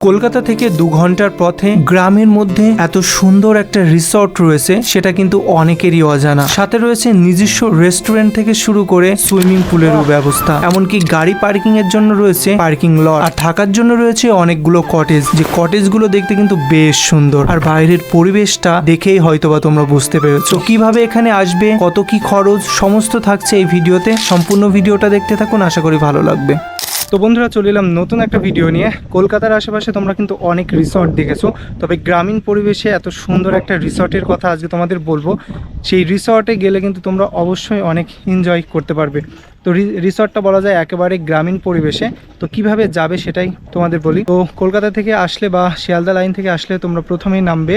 কলকাতা থেকে দু ঘণ্টার পথে গ্রামের মধ্যে এত সুন্দর একটা রিসর্ট রয়েছে সেটা কিন্তু অনেকেরই অজানা। সাথে রয়েছে নিজস্ব রেস্টুরেন্ট থেকে শুরু করে সুইমিং পুলেরও ব্যবস্থা। এমনকি গাড়ি পার্কিং এর জন্য রয়েছে পার্কিং লট। আর থাকার জন্য রয়েছে অনেকগুলো কটেজ। যে কটেজগুলো দেখতে কিন্তু বেশ সুন্দর। আর বাইরের পরিবেশটা দেখেই হয়তোবা তোমরা বুঝতে পেরেছ। কীভাবে এখানে আসবে কত কি খরচ সমস্ত থাকছে এই ভিডিওতে। সম্পূর্ণ ভিডিওটা দেখতে থাকুন আশা করি ভালো লাগবে। তো বন্ধুরা, চলে এলাম নতুন একটা ভিডিও নিয়ে। কলকাতার আশেপাশে তোমরা কিন্তু অনেক রিসর্ট দেখেছ, তবে গ্রামীণ পরিবেশে এত সুন্দর একটা রিসর্টের কথা আজকে তোমাদের বলব। সেই রিসর্টে গেলে কিন্তু তোমরা অবশ্যই অনেক এনজয় করতে পারবে। তো রিসর্টটা বলা যায় একেবারে গ্রামীণ পরিবেশে। তো কীভাবে যাবে সেটাই তোমাদের বলি। তো কলকাতা থেকে আসলে বা শিয়ালদা লাইন থেকে আসলে তোমরা প্রথমেই নামবে।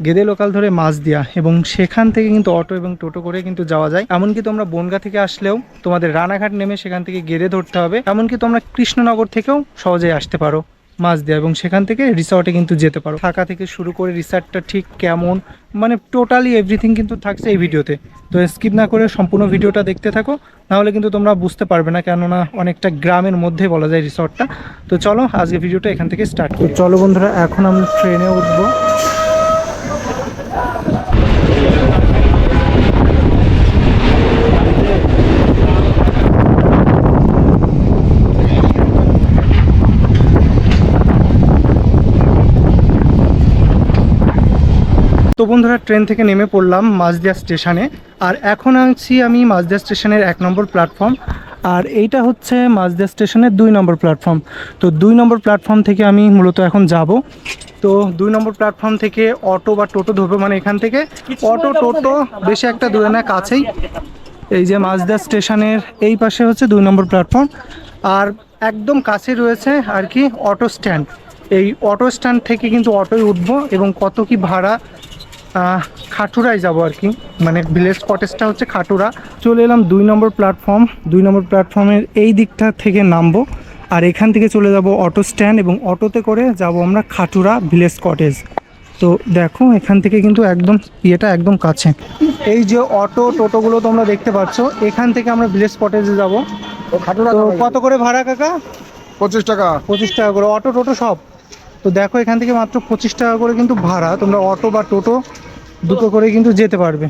গেদে লোকাল ধরে মাছ দিয়া এবং সেখান থেকে কিন্তু অটো এবং টোটো করে কিন্তু যাওয়া যায়। এমনকি তোমরা বনগা থেকে আসলেও তোমাদের রানাঘাট নেমে সেখান থেকে গেদে ধরতে হবে। এমনকি তোমরা কৃষ্ণনগর থেকেও সহজেই আসতে পারো মাছ দেওয়া এবং সেখান থেকে রিসর্টে কিন্তু যেতে পারো। থাকা থেকে শুরু করে রিসর্টটা ঠিক কেমন মানে টোটালি এভরিথিং কিন্তু থাকছে এই ভিডিওতে। তো স্কিপ না করে সম্পূর্ণ ভিডিওটা দেখতে থাকো, নাহলে কিন্তু তোমরা বুঝতে পারবে না কেননা অনেকটা গ্রামের মধ্যে বলা যায় রিসর্টটা তো চলো আজকে ভিডিওটা এখান থেকে স্টার্ট করি। চলো বন্ধুরা, এখন আমি ট্রেনে উঠবো। বন্ধুরা ট্রেন থেকে নেমে পড়লাম মাঝদিয়া স্টেশনে। আর এখন আছি আমি মাঝদিয়া স্টেশনের এক নম্বর প্ল্যাটফর্ম। আর এইটা হচ্ছে মাঝদিয়া স্টেশনের দুই নম্বর প্ল্যাটফর্ম। তো দুই নম্বর প্ল্যাটফর্ম থেকে আমি মূলত এখন যাব। তো দুই নম্বর প্ল্যাটফর্ম থেকে অটো বা টোটো ধরবো মানে এখান থেকে। অটো টোটো বেশি একটা দূরে না কাছেই। এই যে মাঝদা স্টেশনের এই পাশে হচ্ছে দুই নম্বর প্ল্যাটফর্ম। আর একদম কাছে রয়েছে আর কি অটো স্ট্যান্ড। এই অটো স্ট্যান্ড থেকে কিন্তু অটোয় উঠবো এবং কত কি ভাড়া খাটুরায় যাব আর কি। মানে ভিলেজ কটেজটা হচ্ছে খাটুরা। চলে এলাম দুই নম্বর প্ল্যাটফর্ম দুই নম্বর প্ল্যাটফর্মের এই দিকটা থেকে নামবো। আর এখান থেকে চলে যাব অটো স্ট্যান্ড এবং অটোতে করে যাব আমরা খাটুরা ভিলেজ কটেজ তো দেখো এখান থেকে কিন্তু একদম ইয়েটা একদম কাছে। এই যে অটো টোটোগুলো তোমরা দেখতে পাচ্ছ এখান থেকে আমরা ভিলেজ কটেজে যাব। তো কত করে ভাড়া কাকা? পঁচিশ টাকা। পঁচিশ টাকা করে। অটো টোটো সব। তো দেখো এখান থেকে মাত্র পঁচিশ টাকা করে কিন্তু ভাড়া। তোমরা অটো বা টোটো দুটো করে কিন্তু যেতে পারবে।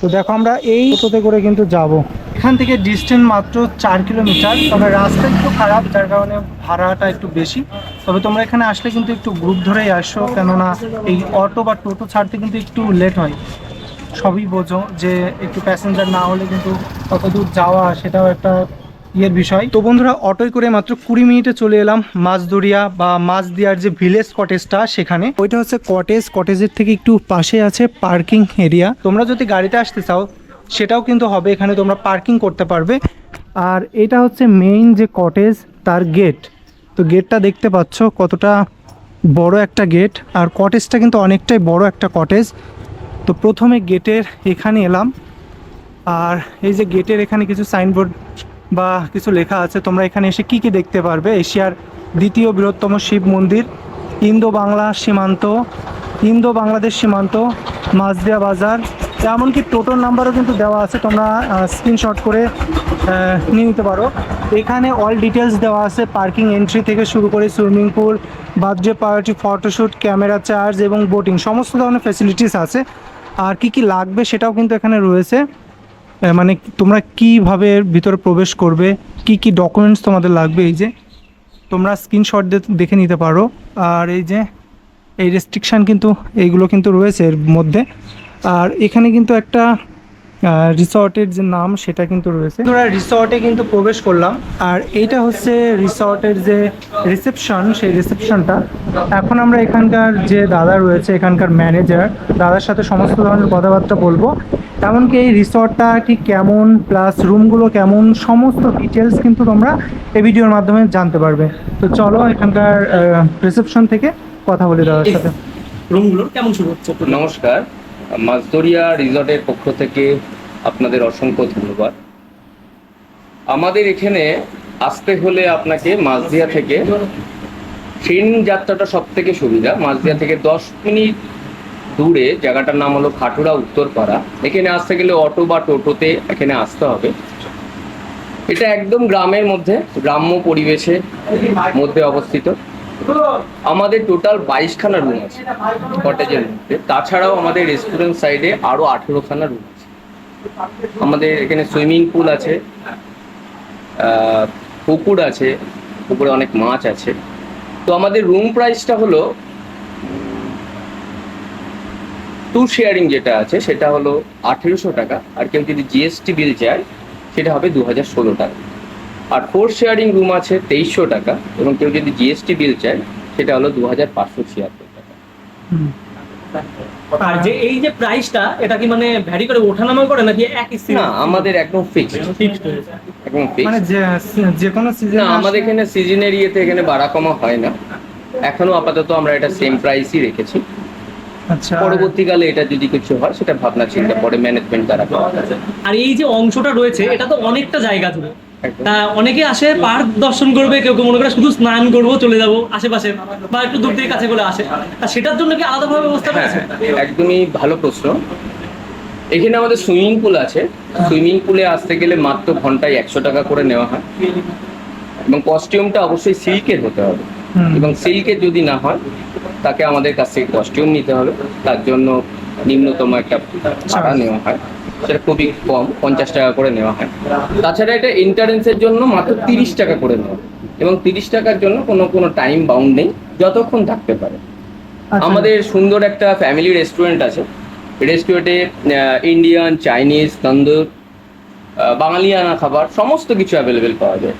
তো দেখো আমরা এই টোটোতে করে কিন্তু যাব। এখান থেকে ডিস্টেন্স মাত্র চার কিলোমিটার তবে রাস্তা একটু খারাপ, যার কারণে ভাড়াটা একটু বেশি। তবে তোমরা এখানে আসলে কিন্তু একটু গ্রুপ ধরেই আসো, কেননা এই অটো বা টোটো ছাড়তে কিন্তু একটু লেট হয়। সবই বোঝো যে একটু প্যাসেঞ্জার না হলে কিন্তু কত দূর যাওয়া সেটাও একটা ইয়ের বিষয়। তো বন্ধুরা, অটোয় করে মাত্র কুড়ি মিনিটে চলে এলাম মাছদরিয়া বা মাছদিয়ার যে ভিলেজ কটেজটা সেখানে। ওইটা হচ্ছে কটেজ। কটেজের থেকে একটু পাশে আছে পার্কিং এরিয়া। তোমরা যদি গাড়িতে আসতে চাও, সেটাও কিন্তু হবে। এখানে তোমরা পার্কিং করতে পারবে। আর এটা হচ্ছে মেইন যে কটেজ, তার গেট। তো গেটটা দেখতে পাচ্ছ কতটা বড় একটা গেট। আর কটেজটা কিন্তু অনেকটাই বড় একটা কটেজ। তো প্রথমে গেটের এখানে এলাম। আর এই যে গেটের এখানে কিছু সাইনবোর্ড বা কিছু লেখা আছে, তোমরা এখানে এসে কি কি দেখতে পারবে? এশিয়ার দ্বিতীয় বৃহত্তম শিব মন্দির ইন্দো বাংলা সীমান্ত ইন্দো বাংলাদেশ সীমান্ত মাঝদিয়া বাজার, এমনকি টোটোর নাম্বারও কিন্তু দেওয়া আছে, তোমরা স্ক্রিনশট করে নিয়ে নিতে পারো। এখানে অল ডিটেলস দেওয়া আছে পার্কিং এন্ট্রি থেকে শুরু করে swimming pool birthday party photoshoot camera charge এবং বোটিং সমস্ত ধরনের ফেসিলিটিস আছে। আর কি কি লাগবে সেটাও কিন্তু এখানে রয়েছে। মানে তোমরা কীভাবে ভিতরে প্রবেশ করবে? কি কি ডকুমেন্টস তোমাদের লাগবে? এই যে তোমরা স্ক্রিনশট দেখে নিতে পারো। আর এই যে, এই রেস্ট্রিকশান কিন্তু, এইগুলো কিন্তু রয়েছে এর মধ্যে। আর এখানে কিন্তু একটা রিসর্টের যে নাম সেটা কিন্তু রয়েছে। আমরা রিসর্টে কিন্তু প্রবেশ করলাম। আর এইটা হচ্ছে রিসর্টের যে রিসেপশন সেই রিসেপশনটা এখন আমরা এখানকার যে দাদা রয়েছে এখানকার ম্যানেজার দাদার সাথে সমস্ত ধরনের কথাবার্তা বলব। এমনকি এই রিসর্টটা ঠিক কেমন প্লাস রুমগুলো কেমন সমস্ত ডিটেলস কিন্তু তোমরা এই ভিডিওর মাধ্যমে জানতে পারবে। তো চলো এখানকার রিসেপশন থেকে কথা বলি দাদার সাথে। রুমগুলোর কেমন শুরু হচ্ছে? নমস্কার। মাছদরিয়া রিসর্টের পক্ষ থেকে আপনাদের অসংখ্য ধন্যবাদ। আমাদের এখানে আসতে হলে আপনাকে মাঝদিয়া থেকে ট্রেন যাত্রাটা সব থেকে সুবিধা। মাঝদিয়া থেকে দশ মিনিট দূরে, জায়গাটার নাম হলো খাটুরা উত্তরপাড়া। এখানে আসতে গেলে অটো বা টোটোতে এখানে আসতে হবে। এটা একদম গ্রামের মধ্যে, গ্রাম্য পরিবেশের মধ্যে অবস্থিত। আমাদের টোটাল বাইশখানা রুম আছে, কটেজের মধ্যে। তাছাড়াও আমাদের রেস্টুরেন্ট সাইডে আরও আঠেরোখানা রুম। আমাদের এখানে সুইমিং পুল আছে পুকুর আছে, পুকুরে অনেক মাছ আছে। তো আমাদের রুম প্রাইসটা হলো টু শেয়ারিং যেটা আছে, সেটা হলো আঠেরোশো টাকা। আর কেউ যদি জিএসটি বিল চায়, সেটা হবে দু হাজার ষোলো টাকা। আর ফোর শেয়ারিং রুম আছে, তেইশশো টাকা। এবং কেউ যদি জিএসটি বিল চায়, সেটা হলো দু হাজার পাঁচশো ছিয়াত্তর টাকা। আর যে এই যে প্রাইসটা এটা কি মানে ভ্যারি করে ওঠানামা করে নাকি একই না আমাদের একদম ফিক্সড ফিক্সড একদম মানে ফিক্সড যে যে কোনো সিজন না আমাদের এখানে সিজনের ইয়েতে এখানে বাড়া কমা হয় না। এখনও আপাতত আমরা এটা সেম প্রাইসই রেখেছি। আচ্ছা। পরবর্তীকালে এটা যদি কিছু হয় সেটা ভাবনা চিন্তা পরে ম্যানেজমেন্ট দ্বারা। আর এই যে অংশটা রয়েছে এটা তো অনেকটা জায়গা জুড়ে অনেকে আসে পার্ক দর্শন করবে কেউ কেউ মনে করে শুধু স্নান করব চলে যাব আশেপাশে বা একটু দূর থেকে কাছে করে আসে। আর সেটার জন্য কি আলাদাভাবে ব্যবস্থা হ্যাঁ রয়েছে? একদমই ভালো প্রশ্ন। এখানে আমাদের সুইমিং পুল আছে। সুইমিং পুলে আসতে গেলে মাত্র ঘন্টায় একশো টাকা করে নেওয়া হয়। এবং কস্টিউমটা অবশ্যই সিল্কের হতে হবে। এবং সিল্কের যদি না হয় তাকে আমাদের কাছ থেকে কস্টিউম নিতে হবে। তার জন্য নিম্নতম একটা ভাড়া নেওয়া হয়। সেটা খুবই কম পঞ্চাশ টাকা করে নেওয়া হয়। তাছাড়া এটা এন্টারেন্সের জন্য মাত্র তিরিশ টাকা করে নেওয়া। এবং তিরিশ টাকার জন্য কোনো কোনো টাইম বাউন্ড নেই যতক্ষণ থাকতে পারে। আচ্ছা। আমাদের সুন্দর একটা ফ্যামিলি রেস্টুরেন্ট আছে। রেস্টুরেন্টে ইন্ডিয়ান চাইনিজ তন্দুর বাঙালিয়ানা খাবার সমস্ত কিছু অ্যাভেলেবেল পাওয়া যায়।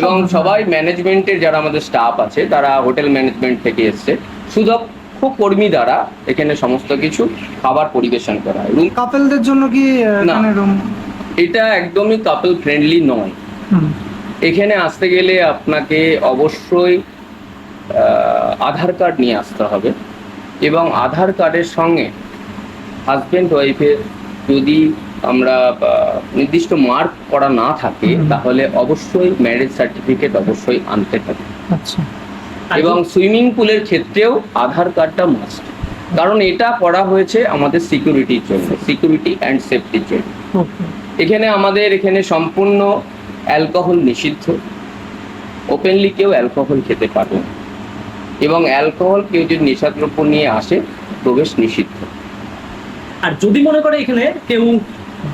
এবং সবাই ম্যানেজমেন্টের যারা আমাদের স্টাফ আছে তারা হোটেল ম্যানেজমেন্ট থেকে এসছে। সুদক্ষ কর্মী দ্বারা এখানে সমস্ত কিছু খাবার পরিবেশন করা হয়। রুম কাপেলদের জন্য কি না। এখানে রুম এটা একদমই কাপল ফ্রেন্ডলি নয়। এখানে আসতে গেলে আপনাকে অবশ্যই আধার কার্ড নিয়ে আসতে হবে এবং আধার কার্ডের সঙ্গে হাজব্যান্ড ওয়াইফের যদি আমরা নির্দিষ্ট মার্ক করা না থাকে তাহলে অবশ্যই ম্যারেজ সার্টিফিকেট অবশ্যই আনতে হবে। আচ্ছা। এবং সুইমিং পুলের ক্ষেত্রেও আধার কার্ডটা মাস্ট কারণ এটা করা হয়েছে আমাদের সিকিউরিটির জন্য সিকিউরিটি অ্যান্ড সেফটির জন্য। এখানে আমাদের এখানে সম্পূর্ণ অ্যালকোহল নিষিদ্ধ। ওপেনলি কেউ অ্যালকোহল খেতে পারবে না। এবং অ্যালকোহল কেউ যদি নেশাদ্রব্য নিয়ে আসে প্রবেশ নিষিদ্ধ। আর যদি মনে করে এখানে কেউ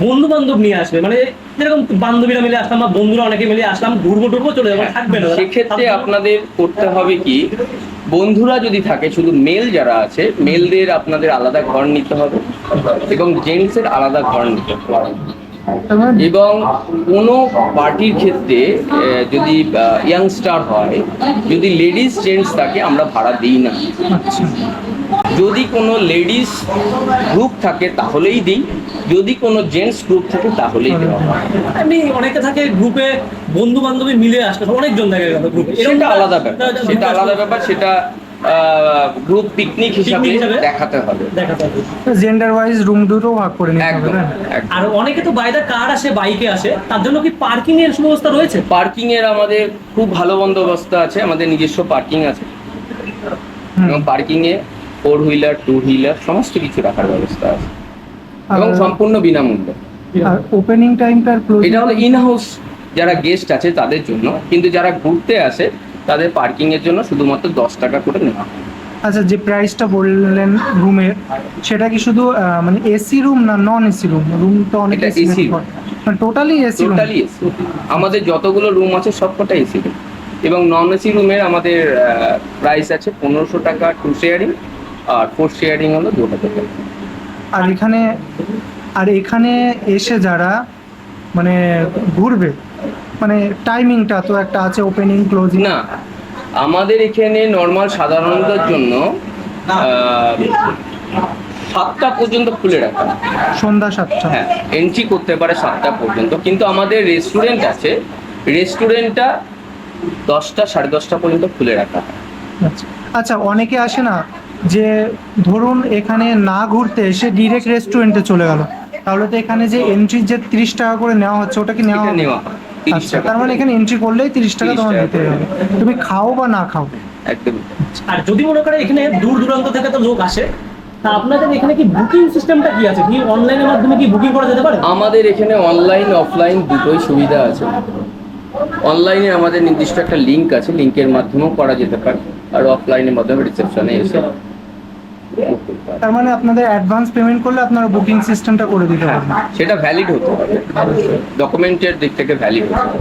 বন্ধু বান্ধব নিয়ে আসবে। মানে যেরকম বান্ধবীরা মিলে আসলাম বা বন্ধুরা অনেকে মিলে আসলাম ঘুরবো টুরবো চলে যাব থাকবে না। সেক্ষেত্রে আপনাদের করতে হবে কি বন্ধুরা যদি থাকে শুধু মেল যারা আছে মেলদের আপনাদের আলাদা ঘর নিতে হবে এবং জেন্টসের আলাদা ঘর নিতে হবে। এবং কোনো পার্টির ক্ষেত্রে যদি ইয়াংস্টার হয় যদি লেডিস জেন্টস থাকে আমরা ভাড়া দিই না। আচ্ছা। যদি কোনো লেডিস গ্রুপ থাকে তাহলেই দিই যদি কোনো জেন্টস গ্রুপ থাকে তাহলেই দেওয়া হয়। এমনি অনেকে থাকে গ্রুপে বন্ধু বান্ধবী মিলে আসলে অনেকজন গেল গ্রুপে সেটা আলাদা ব্যাপার। সেটা আলাদা ব্যাপার সেটা গ্রুপ পিকনিক হিসাবে দেখাতে হবে। দেখাতে হবে। জেন্ডার ওয়াইজ রুম দুটো ভাগ করে নিতে হবে আর অনেকে তো বাইরে কার আসে বাইকে আসে তার জন্য কি পার্কিং এর সুব্যবস্থা রয়েছে? পার্কিং এর আমাদের খুব ভালো বন্দোবস্ত আছে আমাদের নিজস্ব পার্কিং আছে। এবং পার্কিং এ ফোর হুইলার টু হুইলার সমস্ত কিছু রাখার ব্যবস্থা আছে। এবং সম্পূর্ণ বিনামূল্যে। আর ওপেনিং টাইমটা এটা হলো ইন হাউস যারা গেস্ট আছে তাদের জন্য কিন্তু যারা ঘুরতে আসে তাদের পার্কিং এর জন্য শুধুমাত্র দশ টাকা করে নেওয়া হয়। আচ্ছা যে প্রাইসটা বললেন রুমের সেটা কি শুধু মানে এসি রুম না নন এসি রুম রুম তো অনেক room। মানে টোটালি এসি টোটালি এসি আমাদের যতগুলো রুম আছে সবকটা এসি রুম এবং নন এসি রুমের আমাদের প্রাইস আছে পনেরোশো টাকা টু শেয়ারিং আর ফোর শেয়ারিং হলো দু হাজার টাকা আর এখানে আর এখানে এসে যারা মানে ঘুরবে মানে টাইমিংটা তো একটা আছে ওপেনিং ক্লোজিং না আমাদের এখানে নর্মাল সাধারণতার জন্য সাতটা পর্যন্ত খুলে রাখা। সন্ধ্যা সাতটা। হ্যাঁ এন্ট্রি করতে পারে সাতটা পর্যন্ত কিন্তু আমাদের রেস্টুরেন্ট আছে রেস্টুরেন্টটা দশটা সাড়ে দশটা পর্যন্ত খুলে রাখা। আচ্ছা আচ্ছা অনেকে আসে না যে ধরুন এখানে না ঘুরতে এসে ডিরেক্ট রেস্টুরেন্টে চলে গেল। তাহলে তো এখানে যে এন্ট্রির যে তিরিশ টাকা করে নেওয়া হচ্ছে ওটা কি নেওয়া নেওয়া আচ্ছা তার মানে এখানে এন্ট্রি করলেই তিরিশ টাকা তোমার দিতে হবে। তুমি খাও বা না খাও? একদম। আর যদি মনে করে এখানে দূর দূরান্ত থেকে তো লোক আসে তা আপনাদের এখানে কি বুকিং সিস্টেমটা কি আছে? কি অনলাইনের মাধ্যমে কি বুকিং করা যেতে পারে? আমাদের এখানে অনলাইন অফলাইন দুটোই সুবিধা আছে। অনলাইনে আমাদের নির্দিষ্ট একটা লিঙ্ক আছে লিঙ্কের মাধ্যমেও করা যেতে পারে। আর অফলাইনের মাধ্যমে রিসেপশনে এসে। তার মানে আপনাদের অ্যাডভান্স পেমেন্ট করলে আপনারা বুকিং সিস্টেমটা করে দিতে পারবেন। সেটা ভ্যালিড হতে হবে ডকুমেন্টের দিক থেকে ভ্যালিড হতে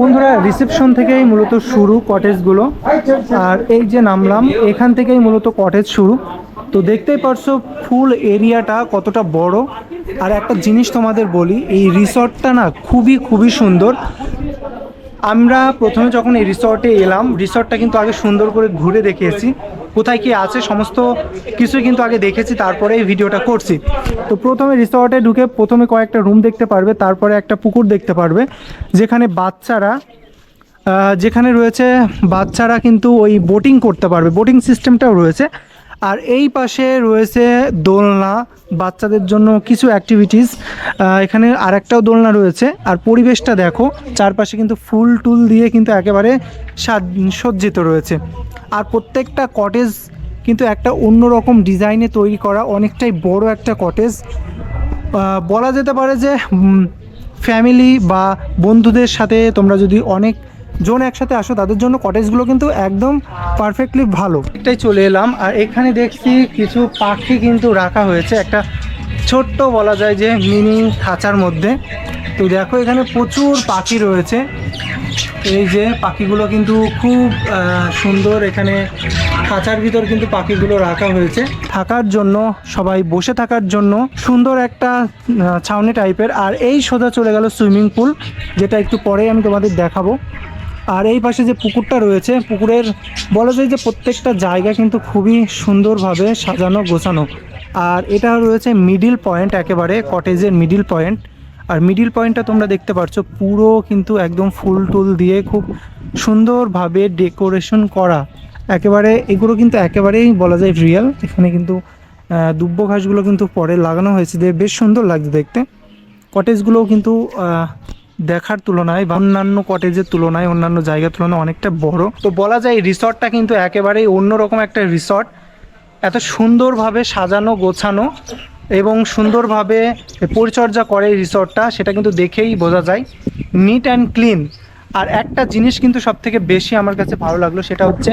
বন্ধুরা রিসেপশন থেকেই মূলত শুরু কটেজগুলো আর এই যে নামলাম এখান থেকেই মূলত কটেজ শুরু। তো দেখতেই পারছ ফুল এরিয়াটা কতটা বড়। আর একটা জিনিস তোমাদের বলি এই রিসর্টটা না খুবই খুবই সুন্দর। আমরা প্রথমে যখন এই রিসর্টে এলাম রিসর্টটা কিন্তু আগে সুন্দর করে ঘুরে দেখিয়েছি। কোথায় কি আছে, সমস্ত কিছুই কিন্তু আগে দেখেছি তারপরে এই ভিডিওটা করছি। তো প্রথমে রিসর্টে ঢুকে প্রথমে কয়েকটা রুম দেখতে পারবে, তারপরে একটা পুকুর দেখতে পারবে, যেখানে বাচ্চারা যেখানে রয়েছে বাচ্চারা কিন্তু ওই বোটিং করতে পারবে বোটিং সিস্টেমটাও রয়েছে। আর এই পাশে রয়েছে দোলনা, বাচ্চাদের জন্য কিছু অ্যাক্টিভিটিস এখানে আর একটাও দোলনা রয়েছে। আর পরিবেশটা দেখো, চারপাশে কিন্তু ফুল টুল দিয়ে কিন্তু একেবারে সাজ- সজ্জিত রয়েছে। আর প্রত্যেকটা কটেজ কিন্তু একটা অন্যরকম ডিজাইনে তৈরি করা, অনেকটাই বড় একটা কটেজ বলা যেতে পারে যে ফ্যামিলি বা বন্ধুদের সাথে তোমরা যদি অনেক জন একসাথে আসো, তাদের জন্য কটেজগুলো কিন্তু একদম পারফেক্টলি ভালো। এটাই চলে এলাম, আর এখানে দেখছি কিছু পাখি কিন্তু রাখা হয়েছে, একটা ছোট্ট বলা যায় যে মিনি খাঁচার মধ্যে। তো দেখো এখানে প্রচুর পাখি রয়েছে। এই যে পাখিগুলো কিন্তু খুব সুন্দর। এখানে খাঁচার ভিতর কিন্তু পাখিগুলো রাখা হয়েছে। থাকার জন্য, সবাই বসে থাকার জন্য সুন্দর একটা ছাউনি টাইপের। আর এই সোজা চলে গেল সুইমিং পুল, যেটা একটু পরেই আমি তোমাদের দেখাবো। আর এই পাশে যে পুকুরটা রয়েছে, পুকুরের বলা যায় যে প্রত্যেকটা জায়গা কিন্তু খুবই সুন্দরভাবে সাজানো, গোছানো। আর এটা রয়েছে মিডিল পয়েন্ট, একেবারে কটেজের মিডিল পয়েন্ট। আর মিডিল পয়েন্টটা তোমরা দেখতে পাচ্ছ পুরো কিন্তু একদম ফুল টুল দিয়ে খুব সুন্দরভাবে ডেকোরেশন করা। একেবারে এগুলো কিন্তু একেবারেই বলা যায় রিয়েল এখানে কিন্তু দুব্ব ঘাসগুলো কিন্তু পরে লাগানো হয়েছে যে বেশ সুন্দর লাগছে দেখতে। কটেজগুলোও কিন্তু দেখার তুলনায় বা অন্যান্য কটেজের তুলনায়, অন্যান্য জায়গার তুলনায় অনেকটা বড়। তো বলা যায় রিসর্টটা কিন্তু একেবারেই অন্যরকম একটা রিসর্ট এত সুন্দরভাবে সাজানো, গোছানো। এবং সুন্দরভাবে পরিচর্যা করে রিসর্টটা, সেটা কিন্তু দেখেই বোঝা যায়। নিট অ্যান্ড ক্লিন আর একটা জিনিস কিন্তু সব থেকে বেশি আমার কাছে ভালো লাগল, সেটা হচ্ছে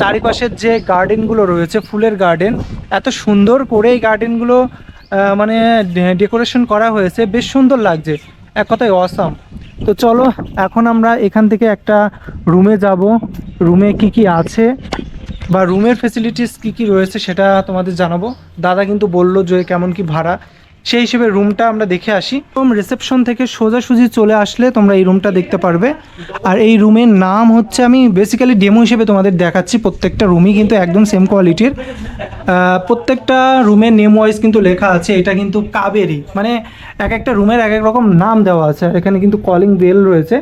চারিপাশের যে গার্ডেনগুলো রয়েছে, ফুলের গার্ডেন, এত সুন্দর করে এই গার্ডেনগুলো মানে ডেকোরেশন করা হয়েছে, বেশ সুন্দর লাগছে। এক কথায় অসাম তো চলো, এখন আমরা এখান থেকে একটা রুমে যাব। রুমে কি কি আছে? বা রুমের ফেসিলিটিস কি কি রয়েছে সেটা তোমাদের জানাব। দাদা কিন্তু বলল যে কেমন কি ভাড়া। সেই হিসেবে রুমটা আমরা দেখে আসি। এবং রিসেপশন থেকে সোজাসুজি চলে আসলে তোমরা এই রুমটা দেখতে পারবে। আর এই রুমের নাম হচ্ছে আমি বেসিক্যালি ডেমো হিসেবে তোমাদের দেখাচ্ছি। প্রত্যেকটা রুমই কিন্তু একদম সেম কোয়ালিটির প্রত্যেকটা রুমের নেম ওয়াইজ কিন্তু লেখা আছে। এটা কিন্তু কাবেরি মানে এক একটা রুমের এক এক রকম নাম দেওয়া আছে। আর এখানে কিন্তু কলিং বেল রয়েছে।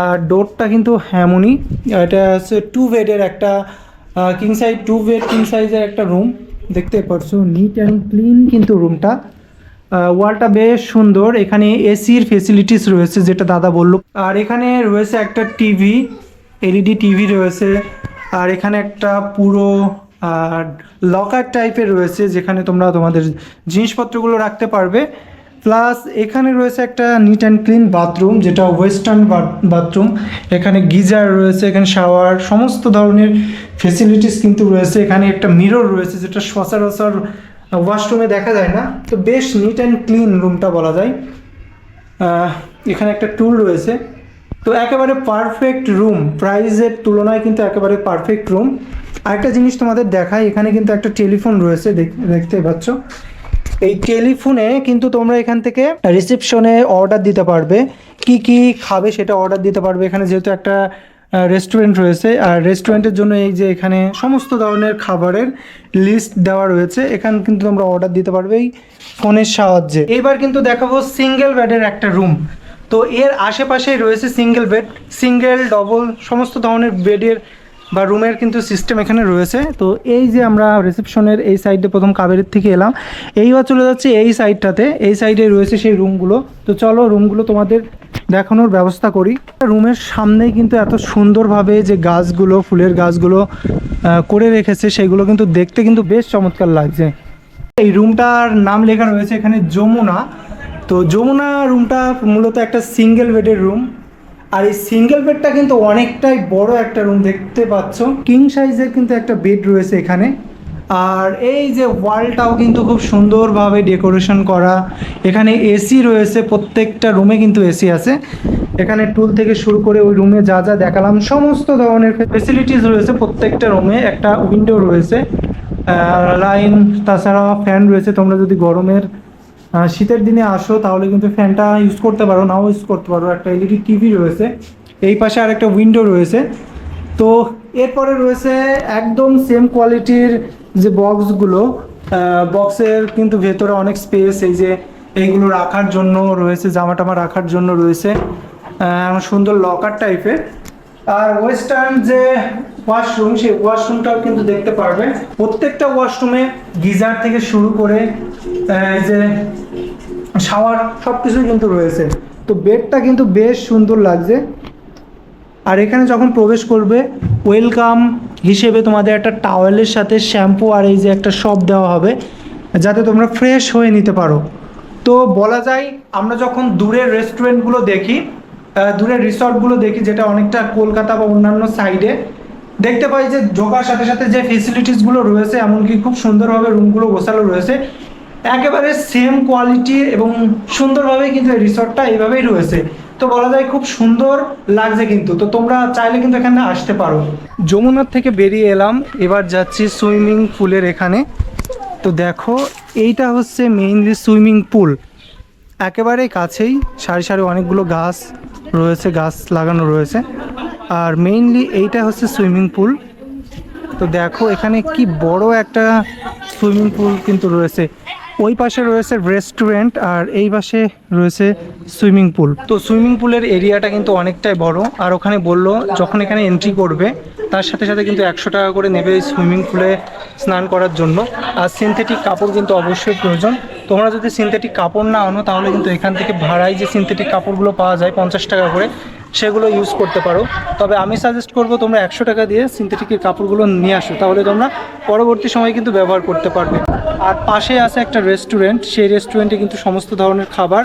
আর ডোরটা কিন্তু এমনই এটা হচ্ছে টু বেডের একটা king size two bed king সাইজের একটা রুম দেখতে পারছ নিট অ্যান্ড ক্লিন কিন্তু রুমটা ওয়ালটা বেশ সুন্দর, এখানে এসির ফেসিলিটিস রয়েছে, যেটা দাদা বলল। আর এখানে রয়েছে একটা টিভি এলইডি টিভি রয়েছে, আর এখানে একটা পুরো লকার টাইপের রয়েছে, যেখানে তোমরা তোমাদের জিনিসপত্রগুলো রাখতে পারবে। প্লাস এখানে রয়েছে একটা নিট অ্যান্ড ক্লিন বাথরুম যেটা ওয়েস্টার্ন বাথরুম এখানে গিজার রয়েছে, এখানে শাওয়ার সমস্ত ধরনের ফেসিলিটিস কিন্তু রয়েছে। এখানে একটা মিরর রয়েছে, যেটা সচরাচর ওয়াশরুমে দেখা যায় না। তো বেশ নিট অ্যান্ড ক্লিন রুমটা বলা যায়। এখানে একটা টুল রয়েছে। তো একেবারে পারফেক্ট রুম প্রাইজের তুলনায় কিন্তু একেবারে পারফেক্ট রুম আরেকটা জিনিস তোমাদের দেখাই, এখানে কিন্তু একটা টেলিফোন রয়েছে, দেখ- দেখতে পাচ্ছ। এই টেলিফোনে কিন্তু তোমরা এখান থেকে রিসেপশনে অর্ডার দিতে পারবে। কি কি খাবে সেটা অর্ডার দিতে পারবে। এখানে যেহেতু একটা রেস্টুরেন্ট রয়েছে, আর রেস্টুরেন্টের জন্য এই যে এখানে সমস্ত ধরনের খাবারের লিস্ট দেওয়া রয়েছে, এখানে কিন্তু তোমরা অর্ডার দিতে পারবে এই ফোনের সাহায্যে। এবার কিন্তু দেখাবো সিঙ্গেল বেডের একটা রুম তো এর আশেপাশেই রয়েছে সিঙ্গেল বেড সিঙ্গেল ডবল সমস্ত ধরনের বেডের বা রুমের কিন্তু সিস্টেম এখানে রয়েছে। তো এই যে আমরা রিসেপশনের এই সাইডে প্রথম কাবেরের থেকে এলাম এইবার চলে যাচ্ছে এই সাইডটাতে এই সাইডে রয়েছে সেই রুমগুলো তো চলো রুমগুলো তোমাদের দেখানোর ব্যবস্থা করি। রুমের সামনেই কিন্তু এত সুন্দরভাবে যে গাছগুলো, ফুলের গাছগুলো করে রেখেছে, সেগুলো কিন্তু দেখতে কিন্তু বেশ চমৎকার লাগছে। এই রুমটার নাম লেখা রয়েছে এখানে যমুনা। তো যমুনা রুমটা মূলত একটা সিঙ্গেল বেডের রুম আর এই সিঙ্গেল বেডটা কিন্তু অনেকটাই বড় একটা রুম দেখতে পাচ্ছ। কিং সাইজের কিন্তু একটা বেড রয়েছে এখানে। আর এই যে ওয়ালটাও কিন্তু খুব সুন্দরভাবে ডেকোরেশন করা। এখানে এসি রয়েছে, প্রত্যেকটা রুমে কিন্তু এসি আছে। এখানে টুল থেকে শুরু করে ওই রুমে যা যা দেখালাম, সমস্ত ধরনের ফেসিলিটিস রয়েছে প্রত্যেকটা রুমে একটা উইন্ডো রয়েছে লাইন তাছাড়া ফ্যান রয়েছে, তোমরা যদি গরমের শীতের দিনে আসো, তাহলে কিন্তু ফ্যানটা ইউজ করতে পারো, নাও ইউজ করতে পারো। একটা এলইডি টিভি রয়েছে, এই পাশে আর একটা উইন্ডো রয়েছে। তো এরপরে রয়েছে একদম সেম কোয়ালিটির যে বক্সগুলো বক্সের কিন্তু ভেতরে অনেক স্পেস এই যে এইগুলো রাখার জন্য রয়েছে জামা টামা রাখার জন্য রয়েছে। সুন্দর লকার টাইপের আর ওয়েস্টার্ন যে ওয়াশরুম সেই ওয়াশরুমটাও কিন্তু দেখতে পারবে। প্রত্যেকটা ওয়াশরুমে গিজার থেকে শুরু করে যে শাওয়ার সব কিছুই কিন্তু রয়েছে। তো বেডটা কিন্তু বেশ সুন্দর লাগছে। আর এখানে যখন প্রবেশ করবে ওয়েলকাম হিসেবে তোমাদের একটা টাওয়েলের সাথে শ্যাম্পু আর এই যে একটা শপ দেওয়া হবে, যাতে তোমরা ফ্রেশ হয়ে নিতে পারো। তো বলা যায়, আমরা যখন দূরের রেস্টুরেন্টগুলো দেখি দূরের রিসর্টগুলো দেখি, যেটা অনেকটা কলকাতা বা অন্যান্য সাইডে দেখতে পাই যে ঢোকার সাথে সাথে যে ফেসিলিটিসগুলো রয়েছে, এমনকি খুব সুন্দরভাবে রুমগুলো গোছালো রয়েছে, একেবারে সেম কোয়ালিটি এবং সুন্দরভাবে কিন্তু এই রিসর্টটা এইভাবেই রয়েছে। তো বলা যায় খুব সুন্দর লাগছে কিন্তু। তো তোমরা চাইলে কিন্তু এখানে আসতে পারো। যমুনার থেকে বেরিয়ে এলাম, এবার যাচ্ছি সুইমিং পুলের এখানে। তো দেখো, এইটা হচ্ছে মেইনলি সুইমিং পুল একেবারে কাছেই, সারি সারি অনেকগুলো গাছ। রয়েছে, গাছ লাগানো রয়েছে। আর মেইনলি এইটা হচ্ছে সুইমিং পুল তো দেখো, এখানে কি বড় একটা সুইমিং পুল কিন্তু রয়েছে। ওই পাশে রয়েছে রেস্টুরেন্ট আর এই পাশে রয়েছে সুইমিং পুল তো সুইমিং পুলের এরিয়াটা কিন্তু অনেকটাই বড়। আর ওখানে বলল, যখন এখানে এন্ট্রি করবে, তার সাথে সাথে কিন্তু একশো টাকা করে নেবে সুইমিং পুলে স্নান করার জন্য। আর সিনথেটিক কাপড় কিন্তু অবশ্যই প্রয়োজন। তোমরা যদি সিনথেটিক কাপড় না আনো, তাহলে কিন্তু এখান থেকে ভাড়ায় যে সিনথেটিক কাপড়গুলো পাওয়া যায় পঞ্চাশ টাকা করে, সেগুলো ইউজ করতে পারো। তবে আমি সাজেস্ট করব তোমরা একশো টাকা দিয়ে সিনথেটিকের কাপড়গুলো নিয়ে আসো, তাহলে তোমরা পরবর্তী সময় কিন্তু ব্যবহার করতে পারবে। আর পাশে আছে একটা রেস্টুরেন্ট সেই রেস্টুরেন্টে কিন্তু সমস্ত ধরনের খাবার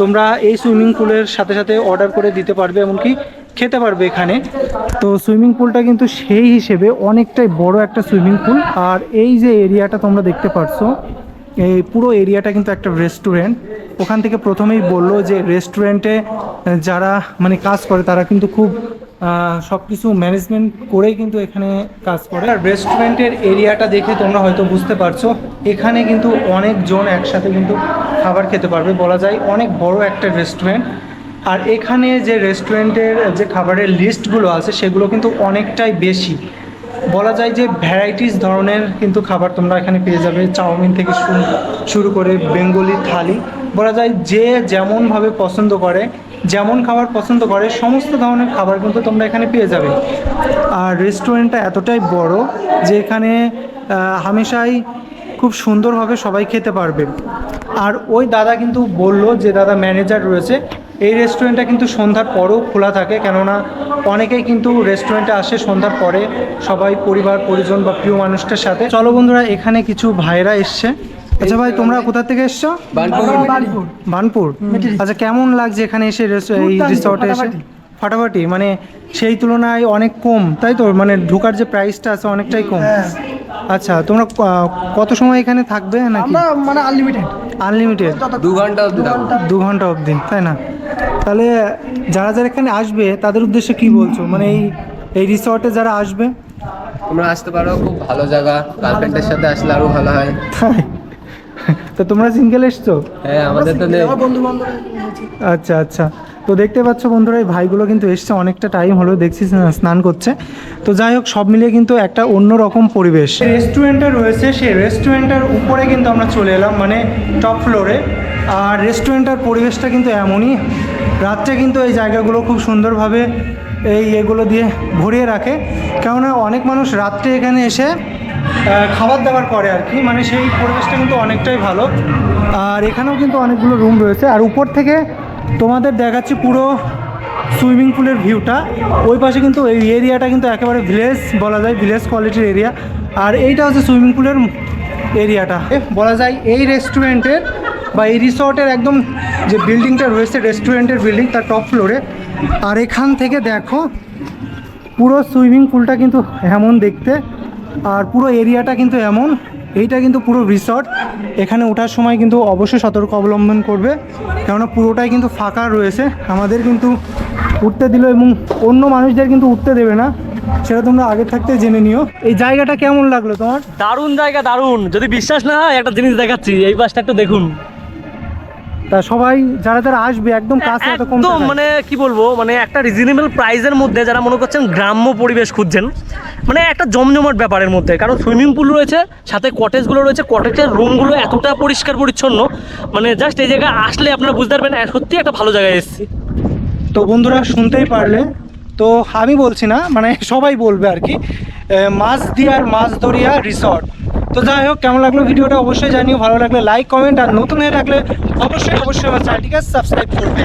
তোমরা এই সুইমিং পুলের সাথে সাথে অর্ডার করে দিতে পারবে, এমনকি খেতে পারবে এখানে। তো সুইমিং পুলটা কিন্তু সেই হিসেবে অনেকটাই বড় একটা সুইমিং পুল আর এই যে এরিয়াটা তোমরা দেখতে পারছ এই পুরো এরিয়াটা কিন্তু একটা রেস্টুরেন্ট ওখান থেকে প্রথমেই বলল যে রেস্টুরেন্টে যারা মানে কাজ করে, তারা কিন্তু খুব সব কিছু ম্যানেজমেন্ট করেই কিন্তু এখানে কাজ করে। আর রেস্টুরেন্টের এরিয়াটা দেখে তোমরা হয়তো বুঝতে পারছ, এখানে কিন্তু অনেকজন একসাথে কিন্তু খাবার খেতে পারবে। বলা যায় অনেক বড় একটা রেস্টুরেন্ট আর এখানে যে রেস্টুরেন্টের যে খাবারের লিস্টগুলো আছে, সেগুলো কিন্তু অনেকটাই বেশি। বলা যায় যে ভ্যারাইটিস ধরনের কিন্তু খাবার তোমরা এখানে পেয়ে যাবে। চাউমিন থেকে শুরু করে বেঙ্গলি থালি। বলা যায় যে যেমনভাবে পছন্দ করে, যেমন খাবার পছন্দ করে, সমস্ত ধরনের খাবার কিন্তু তোমরা এখানে পেয়ে যাবে। আর রেস্টুরেন্টটা এতটাই বড় যে এখানে হামেশাই খুব সুন্দরভাবে সবাই খেতে পারবে। আর ওই দাদা কিন্তু বলল যে দাদা ম্যানেজার রয়েছে এই রেস্টুরেন্টটা কিন্তু সন্ধ্যার পরেও খোলা থাকে কেননা অনেকেই কিন্তু রেস্টুরেন্টে আসে সন্ধ্যার পরে সবাই পরিবার পরিজন বা প্রিয় মানুষটার সাথে। চলো বন্ধুরা এখানে কিছু ভাইরা এসছে। আচ্ছা ভাই তোমরা কোথা থেকে এসছো? বানপুর বানপুর আচ্ছা কেমন লাগছে এখানে এসে এই রিসর্টে এসে? ফাটাফাটি। মানে সেই তুলনায় অনেক কম তাই তো? মানে ঢোকার যে প্রাইসটা আছে অনেকটাই কম। আচ্ছা তোমরা কত সময় এখানে থাকবে নাকি? আমরা মানে আনলিমিটেড আনলিমিটেড দু ঘণ্টা। দু ঘণ্টা অবধি তাই না? তাহলে যারা যারা এখানে আসবে তাদের উদ্দেশ্যে কি বলছো? মানে এই এই রিসর্টে যারা আসবে? তোমরা আসতে পারো খুব ভালো জায়গা। গার্লফ্রেন্ডের সাথে আসলে আরও ভালো হয়। তাই তো তোমরা সিঙ্গেল এসছো? হ্যাঁ আমাদের তো বন্ধু বান্ধব আচ্ছা আচ্ছা। তো দেখতে পাচ্ছ বন্ধুরা, এই ভাইগুলো কিন্তু এসছে, অনেকটা টাইম হলো, দেখছি স্নান করছে। তো যাই হোক, সব মিলিয়ে কিন্তু একটা অন্য রকম পরিবেশ রেস্টুরেন্টটা রয়েছে, সেই রেস্টুরেন্টের উপরে কিন্তু আমরা চলে এলাম মানে টপ ফ্লোরে আর রেস্টুরেন্টের পরিবেশটা কিন্তু এমনই। রাত্রে কিন্তু এই জায়গাগুলো খুব সুন্দরভাবে এই এগুলো দিয়ে ভরিয়ে রাখে। কেননা অনেক মানুষ রাত্রে এখানে এসে খাবার দাবার করে আর কি মানে সেই পরিবেশটা কিন্তু অনেকটাই ভালো। আর এখানেও কিন্তু অনেকগুলো রুম রয়েছে। আর উপর থেকে তোমাদের দেখাচ্ছি পুরো সুইমিং পুলের ভিউটা। ওই পাশে কিন্তু এই এরিয়াটা কিন্তু একেবারে ভিলেজ বলা যায়, ভিলেজ কোয়ালিটির এরিয়া। আর এইটা হচ্ছে সুইমিং পুলের এরিয়াটা। বলা যায় এই রেস্টুরেন্টের বা এই রিসর্টের একদম যে বিল্ডিংটা রয়েছে, রেস্টুরেন্টের বিল্ডিং তার টপ ফ্লোরে। আর এখান থেকে দেখো, পুরো সুইমিং পুলটা কিন্তু এমন দেখতে। আর পুরো এরিয়াটা কিন্তু এমন। এইটা কিন্তু পুরো রিসর্ট এখানে ওঠার সময় কিন্তু অবশ্যই সতর্ক অবলম্বন করবে, কেননা পুরোটাই কিন্তু ফাঁকা রয়েছে। আমাদের কিন্তু উঠতে দিল এবং অন্য মানুষদের কিন্তু উঠতে দেবে না। সেটা তোমরা আগে থাকতে জেনে নিও। এই জায়গাটা কেমন লাগল তোমার? দারুণ জায়গা, দারুণ। যদি বিশ্বাস না হয়, একটা জিনিস দেখাচ্ছি, এই পাশটা একটু দেখুন। তা সবাই যারা যারা আসবে একদম কাছে এত কম একদম মানে কি বলব মানে একটা রিজনেবল প্রাইসের মধ্যে যারা মনে করছেন গ্রাম্য পরিবেশ খুঁজছেন মানে একটা জমজমাট ব্যাপারের মধ্যে। কারণ সুইমিং পুল রয়েছে সাথে কটেজগুলো রয়েছে কটেজের রুমগুলো এতটা পরিষ্কার পরিচ্ছন্ন মানে জাস্ট এই জায়গায় আসলে আপনারা বুঝতে পারবেন হ্যাঁ, সত্যি একটা ভালো জায়গায় এসেছি। তো বন্ধুরা শুনতেই পারলে। তো আমি বলছি না মানে সবাই বলবে আর কি মাছ দিয়ার মাছ দরিয়া রিসর্ট তো যাই হোক, কেমন লাগল ভিডিওটা অবশ্যই জানিও, ভালো লাগলে লাইক কমেন্ট আর নতুন হয়ে থাকলে অবশ্যই অবশ্যই আমার চ্যানেলটিকে সাবস্ক্রাইব করবে।